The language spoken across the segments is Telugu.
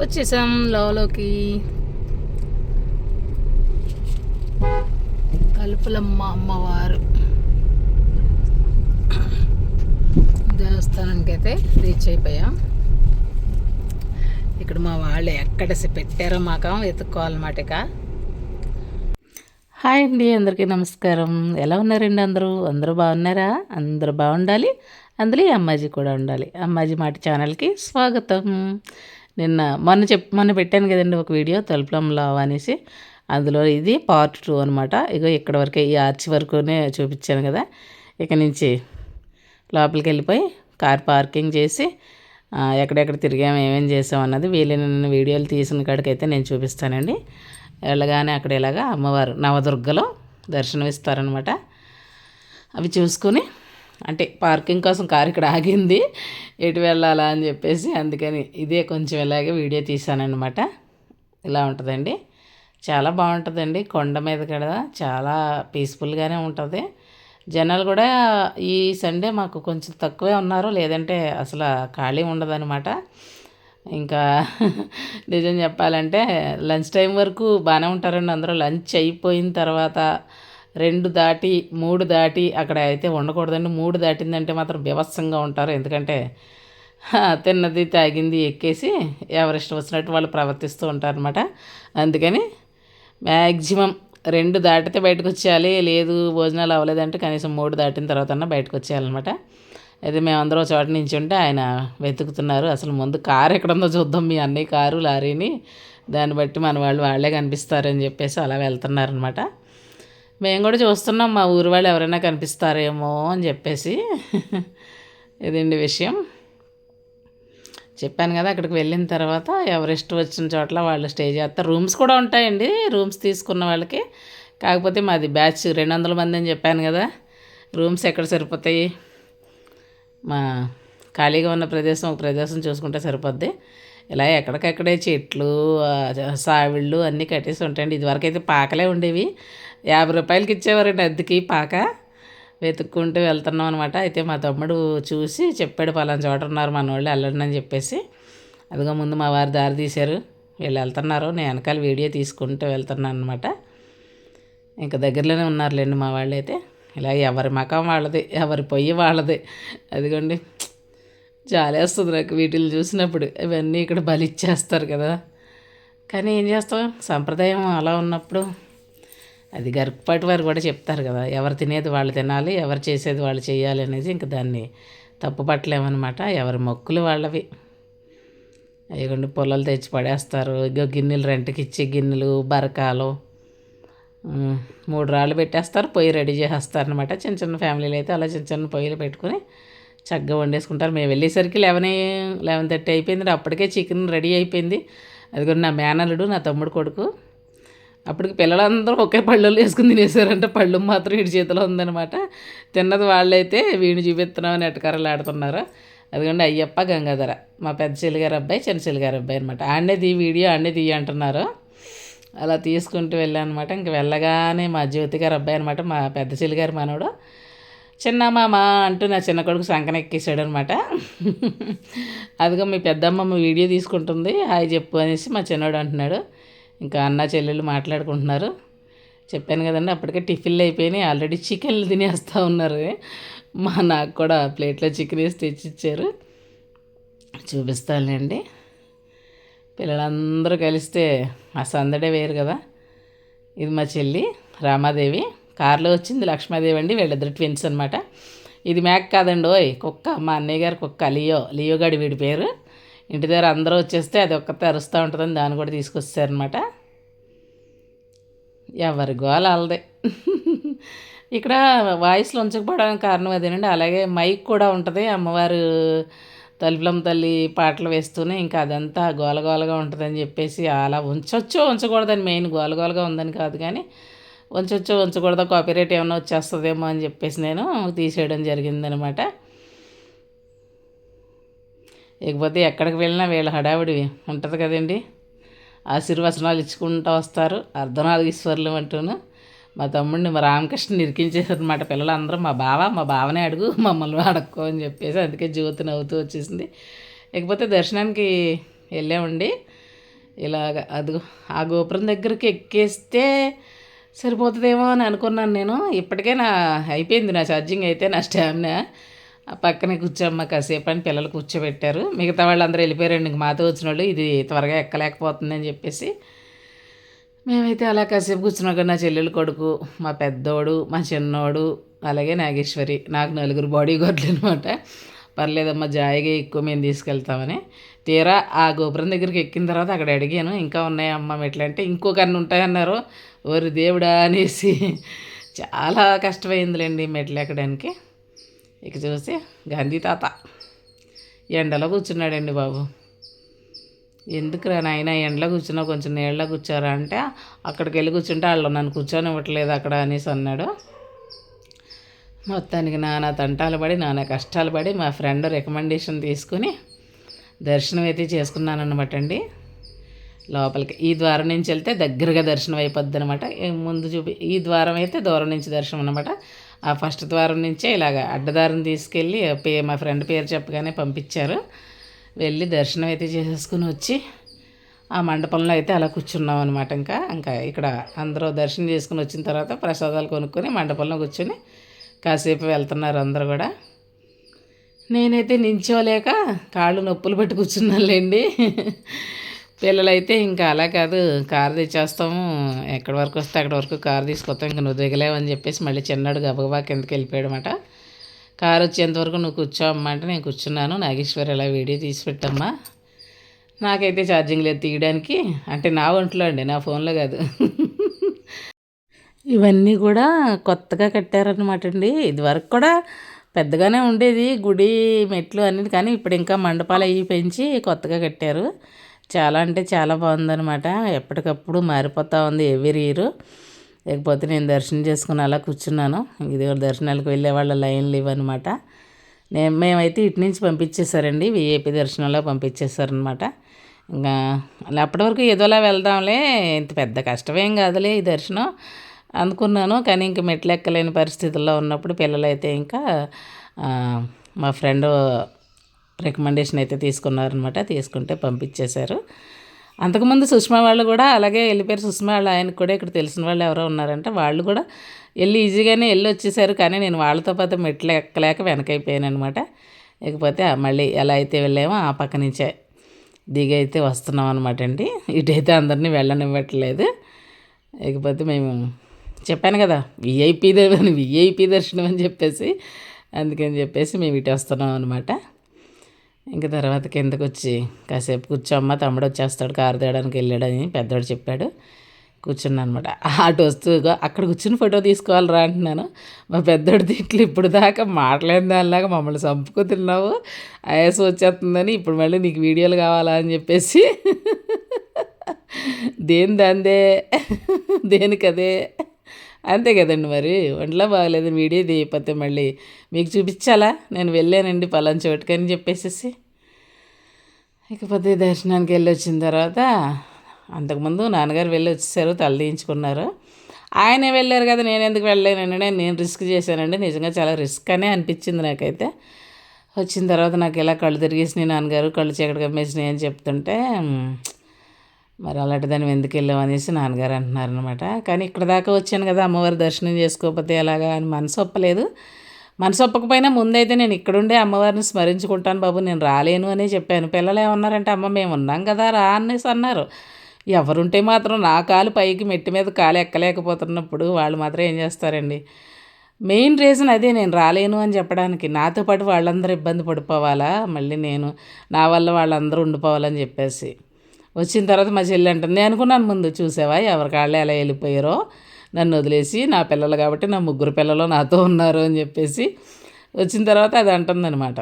వచ్చేసాం లోలోకి. కలుపులమ్మ అమ్మవారు. దేవస్థానానికి అయితే రీచ్ అయిపోయాం. ఇక్కడ మా వాళ్ళు ఎక్కడ పెట్టారో మాకు వెతుక్కోవాలన్నమాట ఇక. హాయ్ అండి అందరికీ నమస్కారం. ఎలా ఉన్నారండి అందరూ? అందరూ బాగున్నారా? అందరూ బాగుండాలి? అందులో ఈ అమ్మాజీ కూడా ఉండాలి. అమ్మాజీ మాట ఛానల్కి స్వాగతం. నిన్న మొన్న చెప్ మొన్న పెట్టాను కదండి ఒక వీడియో తలుపులంలో అనేసి. అందులో ఇది పార్ట్ టూ అనమాట ఇగో ఇక్కడ వరకే ఈ ఆర్చ్ వరకునే చూపించాను కదా. ఇక నుంచి లోపలికి వెళ్ళిపోయి కార్ పార్కింగ్ చేసి ఎక్కడెక్కడ తిరిగాము ఏమేమి చేసాం అన్నది వీలైన వీడియోలు తీసిన కాడికైతే నేను చూపిస్తానండి. వెళ్ళగానే అక్కడ ఇలాగా అమ్మవారు నవదుర్గలో దర్శనమిస్తారనమాట అవి చూసుకొని అంటే పార్కింగ్ కోసం కారు ఇక్కడ ఆగింది. ఎటు వెళ్ళాలా అని చెప్పేసి అందుకని ఇదే కొంచెం ఇలాగే వీడియో తీసానన్నమాట. ఇలా ఉంటుందండి. చాలా బాగుంటుందండి. కొండ మీద కదా చాలా పీస్ఫుల్గానే ఉంటుంది. జనాలు కూడా ఈ సండే మాకు కొంచెం తక్కువే ఉన్నారు. లేదంటే అసలు ఖాళీ ఉండదన్నమాట. ఇంకా నిజం చెప్పాలంటే లంచ్ టైం వరకు బాగానే ఉంటారండి అందరూ. లంచ్ అయిపోయిన తర్వాత రెండు దాటి మూడు దాటి అక్కడ అయితే ఉండకూడదండి మూడు దాటిందంటే మాత్రం బీభత్సంగా ఉంటారు. ఎందుకంటే తిన్నది తాగింది ఎక్కేసి ఎవరిష్టం వచ్చినట్టు వాళ్ళు ప్రవర్తిస్తూ ఉంటారనమాట అందుకని మ్యాక్సిమం రెండు దాటితే బయటకు వచ్చేయాలి. లేదు భోజనాలు అవ్వలేదంటే కనీసం మూడు దాటిన తర్వాత బయటకు వచ్చేయాలన్నమాట. అయితే మేమందరం చోట నుంచి ఉంటే ఆయన వెతుకుతున్నారు. అసలు ముందు కారు ఎక్కడుందో చూద్దాం. మీ అన్నయ్య కారు లారీని. దాన్ని బట్టి మన వాళ్ళు వాళ్ళే కనిపిస్తారని చెప్పేసి అలా వెళ్తున్నారనమాట మేము కూడా చూస్తున్నాం మా ఊరు వాళ్ళు ఎవరైనా కనిపిస్తారేమో అని చెప్పేసి. ఇదండి విషయం. చెప్పాను కదా అక్కడికి వెళ్ళిన తర్వాత ఎవరెస్ట్ వచ్చిన చోట్ల వాళ్ళు స్టే చేస్తారు. రూమ్స్ కూడా ఉంటాయండి రూమ్స్ తీసుకున్న వాళ్ళకి. కాకపోతే మాది బ్యాచ్ రెండు వందల మంది అని చెప్పాను కదా రూమ్స్ ఎక్కడ సరిపోతాయి? మా ఖాళీగా ఉన్న ప్రదేశం ఒక ప్రదేశం చూసుకుంటే సరిపోద్ది. ఇలా ఎక్కడికక్కడే చెట్లు సావిళ్ళు అన్నీ కట్టేసి ఉంటాయండి. ఇదివరకైతే పాకలే ఉండేవి. యాభై రూపాయలకి ఇచ్చేవారండి అద్దెకి పాక. వెతుక్కుంటూ వెళ్తున్నాం అనమాట అయితే మా తమ్ముడు చూసి చెప్పాడు పలానా చోట ఉన్నారు మన వాళ్ళు వెళ్ళండి అని చెప్పేసి. అదిగో ముందు మా వారు దారి తీశారు. వీళ్ళు వెళ్తున్నారు. నేను వెనకాల వీడియో తీసుకుంటూ వెళ్తున్నాను అనమాట ఇంకా దగ్గరలోనే ఉన్నారులేండి మా వాళ్ళు అయితే ఇలా ఎవరి మకం వాళ్ళది ఎవరి పొయ్యి వాళ్ళది. అదిగోండి. జాలేస్తుంది నాకు వీటిని చూసినప్పుడు. ఇవన్నీ ఇక్కడ బలిచ్చేస్తారు కదా. కానీ ఏం చేస్తాం? సంప్రదాయం అలా ఉన్నప్పుడు అది గరుకుపాటి వారు కూడా చెప్తారు కదా ఎవరు తినేది వాళ్ళు తినాలి ఎవరు చేసేది వాళ్ళు చేయాలి అనేది ఇంకా దాన్ని తప్పు పట్టలేమన్నమాట ఎవరి మొక్కులు వాళ్ళవి. అయ్యకుండా పొలాలు తెచ్చి పడేస్తారు. ఇగో గిన్నెలు రెంట్కి ఇచ్చి గిన్నెలు బరకాలు మూడు రాళ్ళు పెట్టేస్తారు పొయ్యి రెడీ చేసేస్తారు అనమాట చిన్న చిన్న ఫ్యామిలీలు అయితే అలా చిన్న చిన్న పొయ్యిలు పెట్టుకొని చక్కగా వండేసుకుంటారు. మేము వెళ్ళేసరికి లెవెన్ లెవెన్ థర్టీ అయిపోయింది. అప్పటికే చికెన్ రెడీ అయిపోయింది. అది కూడా నా మేనల్లుడు నా తమ్ముడు కొడుకు. అప్పటికి పిల్లలందరూ ఒకే పళ్ళల్లో వేసుకుని తినేసారంటే. పళ్ళు మాత్రం వీడి చేతిలో ఉందన్నమాట. తిన్నది వాళ్ళైతే వీడిని చూపిస్తున్నామని ఎటకరలు ఆడుతున్నారు. అదిగోండి అయ్యప్ప గంగాధర మా పెద్ద చెల్లిగారు అబ్బాయి చిన్న చెల్లిగారు అబ్బాయి అనమాట ఆడనేది తీ వీడియో ఆడనే తీయ అంటున్నారు. అలా తీసుకుంటూ వెళ్ళాను అనమాట ఇంక వెళ్ళగానే మా జ్యోతి గారు అబ్బాయి అనమాట మా పెద్ద చెల్లిగారు మనవడు. చిన్న మామ అంటూ నా చిన్న కొడుకు సంకన ఎక్కేసాడు అనమాట అదిగో మీ పెద్దమ్మ వీడియో తీసుకుంటుంది. హాయ్ చెప్పు అనేసి మా చిన్నోడు అంటున్నాడు. ఇంకా అన్న చెల్లెళ్ళు మాట్లాడుకుంటున్నారు. చెప్పాను కదండి అప్పటికే టిఫిన్లు అయిపోయినాయి. ఆల్రెడీ చికెన్లు తినేస్తూ ఉన్నారు. మా నాకు కూడా ప్లేట్లో చికెన్ వేసి తెచ్చిచ్చారు. చూపిస్తానులేండి. పిల్లలందరూ కలిస్తే ఆ సందడే వేరు కదా. ఇది మా చెల్లి రామాదేవి. కారులో వచ్చింది లక్ష్మీదేవి అండి వీళ్ళిద్దరు ట్విన్స్ అనమాట ఇది మేక కాదండి ఓయ్ కుక్క. మా అన్నయ్య గారి కుక్క లియో. లియో గడి వీడి పేరు. ఇంటి దగ్గర అందరూ వచ్చేస్తే అది ఒక్కతే అరుస్తూ ఉంటుందని దాన్ని కూడా తీసుకొచ్చారనమాట ఎవరి గోల అలదే ఇక్కడ వాయిస్లో ఉంచకపోవడానికి కారణం అదేనండి అలాగే మైక్ కూడా ఉంటుంది. అమ్మవారు తలుపులమ్మ తల్లి పాటలు వేస్తూనే ఇంకా అదంతా గోలగోలగా ఉంటుందని చెప్పేసి అలా ఉంచవచ్చు ఉంచకూడదని మెయిన్ గోలగోలగా ఉందని కాదు కానీ ఉంచొచ్చు ఉంచకూడదు కాపీ రేట్ ఏమైనా వచ్చేస్తుందేమో అని చెప్పేసి నేను తీసేయడం జరిగిందనమాట. ఇకపోతే ఎక్కడికి వెళ్ళినా వీళ్ళ హడావిడి ఉంటుంది కదండి. ఆశీర్వచనాలు ఇచ్చుకుంటూ వస్తారు అర్ధనాథీశ్వర్లు అంటూను. మా తమ్ముడిని మా రామకృష్ణ ఇరికించేసారనమాట పిల్లలందరూ. మా బావ మా బావనే అడుగు మమ్మల్ని అడక్కో అని చెప్పేసి అందుకే జ్యోతి నవ్వుతూ వచ్చేసింది. ఇకపోతే దర్శనానికి వెళ్ళామండి. ఇలాగ అది ఆ గోపురం దగ్గరికి ఎక్కేస్తే సరిపోతుందేమో అని అనుకున్నాను నేను. ఇప్పటికే నా అయిపోయింది నా ఛార్జింగ్ అయితే నా స్టామినా. ఆ పక్కనే కూర్చోమ్మ కాసేపు అని పిల్లలు కూర్చోబెట్టారు. మిగతా వాళ్ళందరూ వెళ్ళిపోయారండి ఇంక మాతో వచ్చిన వాళ్ళు ఇది త్వరగా ఎక్కలేకపోతుందని చెప్పేసి మేమైతే అలా కాసేపు కూర్చున్నాక నా చెల్లెలు కొడుకు మా పెద్దోడు మా చిన్నోడు అలాగే నాగేశ్వరి నాకు నలుగురు బాడీ గార్డులు అనమాట పర్లేదమ్మా జాయిగా ఎక్కువ మేము తీసుకెళ్తామని. తీరా ఆ గోపురం దగ్గరికి ఎక్కిన తర్వాత అక్కడ అడిగాను ఇంకా ఉన్నాయమ్మా ఎట్లా అంటే ఇంకొక అన్ని ఉంటాయన్నారు. ఓరి దేవుడా అనేసి చాలా కష్టమైందిలేండి మెట్లు ఎక్కడానికి. ఇక చూసి గాంధీ తాత ఎండలో కూర్చున్నాడండి బాబు. ఎందుకురా నాయన ఎండలో కూర్చున్నా కొంచెం నీళ్ళలో కూర్చోరా అంటే అక్కడికి వెళ్ళి కూర్చుంటే వాళ్ళు నన్ను కూర్చొని ఇవ్వట్లేదు అక్కడ అనేసి అన్నాడు. మొత్తానికి నానా తంటాలు పడి నానా కష్టాలు పడి మా ఫ్రెండ్ రికమెండేషన్ తీసుకుని దర్శనం అయితే చేసుకున్నాను అనమాట అండి. లోపలికి. ఈ ద్వారం నుంచి వెళ్తే దగ్గరగా దర్శనం అయిపోద్ది అనమాట ముందు చూపి ఈ ద్వారం అయితే దూరం నుంచి దర్శనం అనమాట ఆ ఫస్ట్ ద్వారం నుంచే ఇలాగ అడ్డదారం తీసుకెళ్ళి పే మా ఫ్రెండ్ పేరు చెప్పగానే పంపించారు. వెళ్ళి దర్శనం అయితే చేసేసుకుని వచ్చి ఆ మండపంలో అయితే అలా కూర్చున్నాం అనమాట ఇంకా. ఇంకా ఇక్కడ అందరూ దర్శనం చేసుకుని వచ్చిన తర్వాత ప్రసాదాలు కొనుక్కొని మండపంలో కూర్చొని కాసేపు వెళ్తున్నారు అందరూ కూడా. నేనైతే నించోలేక కాళ్ళు నొప్పులు పెట్టి కూర్చున్నానులేండి. పిల్లలైతే ఇంకా అలా కాదు. కారు తెచ్చేస్తాము ఎక్కడి వరకు వస్తే అక్కడి వరకు కారు తీసుకొస్తాం. ఇంకా నువ్వు దిగలేవని చెప్పేసి మళ్ళీ చిన్నాడు గబగబా కిందకి వెళ్ళిపోయాడనమాట కారు వచ్చేంతవరకు నువ్వు కూర్చోమ్మా అంటే నేను కూర్చున్నాను. నాగేశ్వరి ఇలా వీడియో తీసి పెట్టమ్మా. నాకైతే ఛార్జింగ్ లేదు తీయడానికి. అంటే నా ఒంట్లో అండి నా ఫోన్లో కాదు. ఇవన్నీ కూడా కొత్తగా కట్టారనమాట అండి. ఇదివరకు కూడా పెద్దగానే ఉండేది. గుడి మెట్లు అనేది కానీ ఇప్పుడు ఇంకా మండపాలు అవి పెంచి కొత్తగా కట్టారు. చాలా అంటే చాలా బాగుందనమాట ఎప్పటికప్పుడు మారిపోతూ ఉంది ఎవరి ఇయర్. లేకపోతే నేను దర్శనం చేసుకుని అలా కూర్చున్నాను. ఇది దర్శనాలకు వెళ్ళే వాళ్ళ లైన్లు ఇవన్నమాట నేను మేమైతే ఇటు నుంచి పంపించేశారండి. విఏపీ దర్శనంలో పంపించేశారనమాట ఇంకా అప్పటి వరకు ఏదోలా వెళ్దాంలే. ఇంత పెద్ద కష్టమేం కాదులే ఈ దర్శనం అనుకున్నాను. కానీ ఇంక మెట్లు ఎక్కలేని పరిస్థితుల్లో ఉన్నప్పుడు పిల్లలైతే ఇంకా మా ఫ్రెండ్ రికమెండేషన్ అయితే తీసుకున్నారనమాట తీసుకుంటే పంపించేశారు. అంతకుముందు సుష్మా వాళ్ళు కూడా అలాగే వెళ్ళిపోయారు. సుష్మా వాళ్ళు ఆయనకు కూడా ఇక్కడ తెలిసిన వాళ్ళు ఎవరో ఉన్నారంటే. వాళ్ళు కూడా వెళ్ళి ఈజీగానే వెళ్ళి వచ్చేసారు కానీ నేను వాళ్ళతో పాటు మెట్లు ఎక్కలేక వెనకైపోయాను అనమాట ఇకపోతే మళ్ళీ ఎలా అయితే వెళ్ళామో ఆ పక్క నుంచే దిగి అయితే వస్తున్నాం అనమాట అండి. ఇటైతే అందరినీ వెళ్ళనివ్వట్లేదు. ఇకపోతే మేము చెప్పాను కదా విఐపి విఐపి దర్శనం అని చెప్పేసి అందుకని చెప్పేసి మేము ఇటు వస్తున్నాం అనమాట ఇంక తర్వాత కిందకు వచ్చి కాసేపు కూర్చోమ్మ తమ్ముడు వచ్చేస్తాడు కారు తేయడానికి వెళ్ళాడని పెద్దోడు చెప్పాడు. కూర్చున్నాను అనమాట అటు వస్తూ అక్కడ కూర్చుని ఫోటో తీసుకోవాలిరా అంటున్నాను. మా పెద్దోడు దీంట్లో ఇప్పుడు దాకా మాట్లాడిన దానిలాగా మమ్మల్ని చంపుకు తిన్నావు ఆయాసం వచ్చేస్తుందని ఇప్పుడు మళ్ళీ నీకు వీడియోలు కావాలా అని చెప్పేసి. దేని దాందే దేనికదే? అంతే కదండి మరి. ఒంట్లో బాగలేదు వీడియో తీయకపోతే మళ్ళీ మీకు చూపించాలా? నేను వెళ్ళానండి పలాన్ చోటుకని చెప్పేసేసి. ఇకపోతే దర్శనానికి వెళ్ళి వచ్చిన తర్వాత అంతకుముందు నాన్నగారు వెళ్ళి వచ్చేసారు తలదించుకున్నారు ఆయనే వెళ్ళారు కదా నేను ఎందుకు వెళ్ళలేనండి? నేను రిస్క్ చేశానండి. నిజంగా చాలా రిస్క్ అనే అనిపించింది నాకైతే. వచ్చిన తర్వాత నాకు ఇలా కళ్ళు తిరిగేసినాయి నాన్నగారు కళ్ళు చీకటి కమ్మేసినాయి అని చెప్తుంటే మరి అలాంటి దాన్ని ఎందుకు వెళ్ళాం అనేసి నాన్నగారు అంటున్నారు అనమాట కానీ ఇక్కడ దాకా వచ్చాను కదా అమ్మవారి దర్శనం చేసుకోకపోతే ఎలాగా అని మనసు ఒప్పలేదు. మనసు ఒప్పకపోయినా ముందైతే నేను ఇక్కడుండే అమ్మవారిని స్మరించుకుంటాను బాబు నేను రాలేను అనే చెప్పాను. పిల్లలు ఏమన్నారంటే అమ్మ మేము ఉన్నాం కదా రా అనేసి అన్నారు. ఎవరుంటే మాత్రం నా కాలు పైకి మెట్టి మీద కాలు ఎక్కలేకపోతున్నప్పుడు వాళ్ళు మాత్రం ఏం చేస్తారండి? మెయిన్ రీజన్ అదే నేను రాలేను అని చెప్పడానికి. నాతో పాటు వాళ్ళందరూ ఇబ్బంది పడిపోవాలా? మళ్ళీ నేను నా వల్ల వాళ్ళందరూ ఉండిపోవాలని చెప్పేసి. వచ్చిన తర్వాత మా చెల్లి అంటుంది నేను అనుకున్నాను ముందు చూసావా ఎవరి కాళ్ళే ఎలా వెళ్ళిపోయారో? నన్ను వదిలేసి నా పిల్లలు కాబట్టి నా ముగ్గురు పిల్లలు నాతో ఉన్నారు అని చెప్పేసి వచ్చిన తర్వాత అది అంటుందన్నమాట.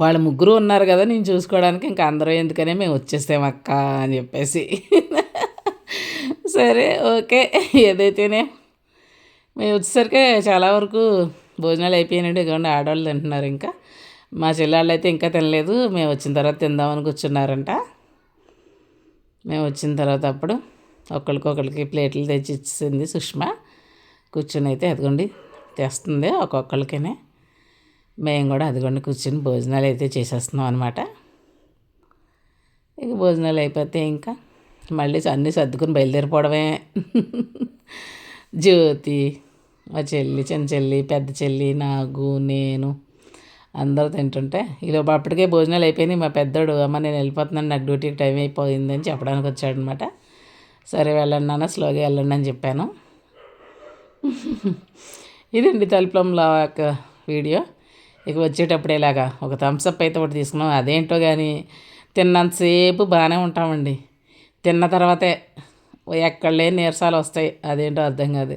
వాళ్ళ ముగ్గురు ఉన్నారు కదా నేను చూసుకోవడానికి ఇంకా అందరూ ఎందుకనే మేము వచ్చేస్తాం అక్క అని చెప్పేసి. సరే ఓకే. ఏదైతేనే మేము వచ్చేసరికి చాలా వరకు భోజనాలు అయిపోయినాయండి. ఇదిగోండి ఆడవాళ్ళు తింటున్నారు ఇంకా. మా చెల్లెళ్ళు అయితే ఇంకా తినలేదు. మేము వచ్చిన తర్వాత తిందామని కూర్చున్నారంట. మేము వచ్చిన తర్వాత అప్పుడు ఒకరికొకరికి ప్లేట్లు తెచ్చి ఇచ్చింది సుష్మ. కూర్చొని అయితే అదిగోండి తెస్తుంది ఒక్కొక్కరికినే మేము కూడా అదిగోండి కూర్చొని భోజనాలు అయితే చేసేస్తున్నాం అనమాట ఇక భోజనాలు అయిపోతే ఇంకా మళ్ళీ అన్నీ సర్దుకుని బయలుదేరిపోవడమే. జ్యోతి మా చెల్లి చిన్న చెల్లి పెద్ద చెల్లి నాగు నేను అందరూ తింటుంటే ఈలోపు అప్పటికే భోజనాలు అయిపోయినాయి మా పెద్దోడు అమ్మ నేను వెళ్ళిపోతున్నాను నాకు డ్యూటీకి టైం అయిపోయిందని చెప్పడానికి వచ్చాడనమాట సరే వెళ్ళండి నాన్న స్లోగా వెళ్ళండి అని చెప్పాను. ఇదండి తలుపులంలో ఒక వీడియో. ఇక వచ్చేటప్పుడు ఇలాగా ఒక థమ్స్అప్ అయితే ఒకటి తీసుకున్నాం. అదేంటో కానీ తిన్నంతసేపు బాగానే ఉంటామండి. తిన్న తర్వాతే ఎక్కడ లేని నీరసాలు వస్తాయి. అదేంటో అర్థం కాదు.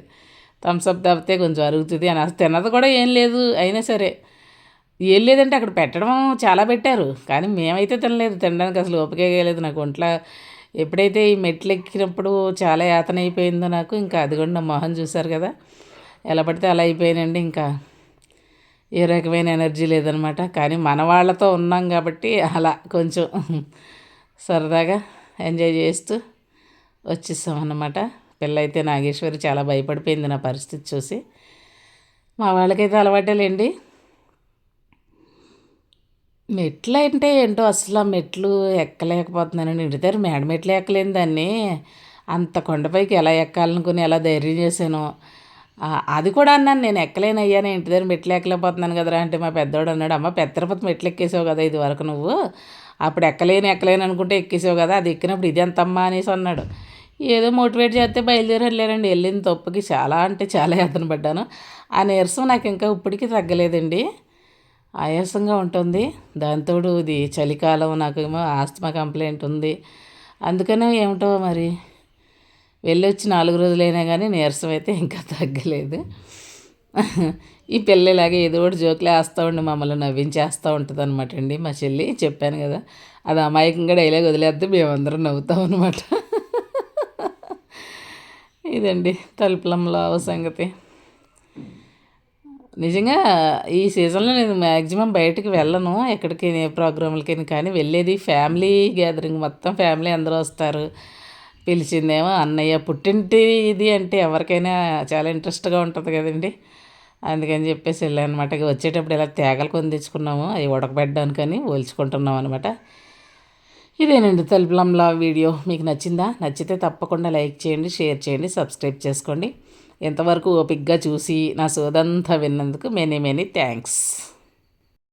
థమ్స్అప్ తప్పితే కొంచెం అరుగుతుంది. అని అసలు తిన్నది కూడా ఏం లేదు. అయినా సరే ఏం లేదంటే అక్కడ పెట్టడం చాలా పెట్టారు. కానీ మేమైతే తినలేదు. తినడానికి అసలు ఓపిక లేదు నాకు ఒంట్లో ఎప్పుడైతే ఈ మెట్లు ఎక్కినప్పుడు చాలా యాతన అయిపోయిందో నాకు ఇంకా అది కూడా నా మొహం చూశారు కదా. ఎలా పడితే అలా అయిపోయానండి ఇంకా. ఏ రకమైన ఎనర్జీ లేదనమాట. కానీ మన వాళ్ళతో ఉన్నాం కాబట్టి అలా కొంచెం సరదాగా ఎంజాయ్ చేస్తూ వచ్చేసాం అన్నమాట. నాగేశ్వరి చాలా భయపడిపోయింది నా పరిస్థితి చూసి. మా వాళ్ళకైతే అలవాటేలేండి. మెట్లు అంటే ఏంటో అసలు ఆ మెట్లు ఎక్కలేకపోతున్నానండి ఇంటి దగ్గర మేడ మెట్లు ఎక్కలేని దాన్ని. అంత కొండపైకి ఎలా ఎక్కాలనుకుని ఎలా ధైర్యం చేశాను. అది కూడా అన్నాను నేను ఎక్కలేనయ్యా నేను ఇంటి దగ్గర మెట్లు ఎక్కలేకపోతున్నాను కదరా అంటే మా పెద్దోడు అన్నాడు అమ్మ పెద్ద తిరుపతి మెట్లు ఎక్కేసావు కదా ఇది వరకు నువ్వు. అప్పుడు ఎక్కలేని ఎక్కలేని అనుకుంటే ఎక్కేసావు కదా అది ఎక్కినప్పుడు ఇది ఎంతమ్మా అనేసి అన్నాడు. ఏదో మోటివేట్ చేస్తే బయలుదేరి వెళ్ళారండి. వెళ్ళిన తప్పుకి చాలా అంటే చాలా యాతన పడ్డాను. ఆ నీరసం నాకు ఇంకా ఇప్పటికీ తగ్గలేదండి. ఆయాసంగా ఉంటుంది. దాంతో ఇది చలికాలం నాకేమో ఆస్తమా కంప్లైంట్ ఉంది. అందుకనే ఏమిటో మరి వెళ్ళొచ్చి నాలుగు రోజులైనా కానీ నీరసం అయితే ఇంకా తగ్గలేదు. ఈ పిల్లలాగే ఏదో ఒకటి జోకులే వేస్తూ ఉండి మమ్మల్ని నవ్వించేస్తూ ఉంటుంది అనమాట అండి మా చెల్లి. చెప్పాను కదా అది అమాయకంగా డైలాగ్ వదిలేద్దు మేమందరం నవ్వుతాం అనమాట ఇదండి తలుపులంలో సంగతి. నిజంగా ఈ సీజన్లో నేను మ్యాక్సిమం బయటకు వెళ్ళను ఎక్కడికి ఏ ప్రోగ్రాములకైనా కానీ. వెళ్ళేది ఫ్యామిలీ గ్యాదరింగ్ మొత్తం ఫ్యామిలీ అందరూ వస్తారు. పిలిచిందేమో అన్నయ్య పుట్టింటి ఇది అంటే ఎవరికైనా చాలా ఇంట్రెస్ట్గా ఉంటుంది కదండి. అందుకని చెప్పేసి వెళ్ళానమాట. వచ్చేటప్పుడు ఇలా తేగలు కొని తెచ్చుకున్నాము అవి ఉడకబెట్టడానికని పోల్చుకుంటున్నాం అనమాట ఇదేనండి తలుపులంలా వీడియో. మీకు నచ్చిందా? నచ్చితే తప్పకుండా లైక్ చేయండి షేర్ చేయండి సబ్స్క్రైబ్ చేసుకోండి. ఎంతవరకు ఓపిక్గా చూసి నా సోదంతా విన్నందుకు మెనీ మెనీ థ్యాంక్స్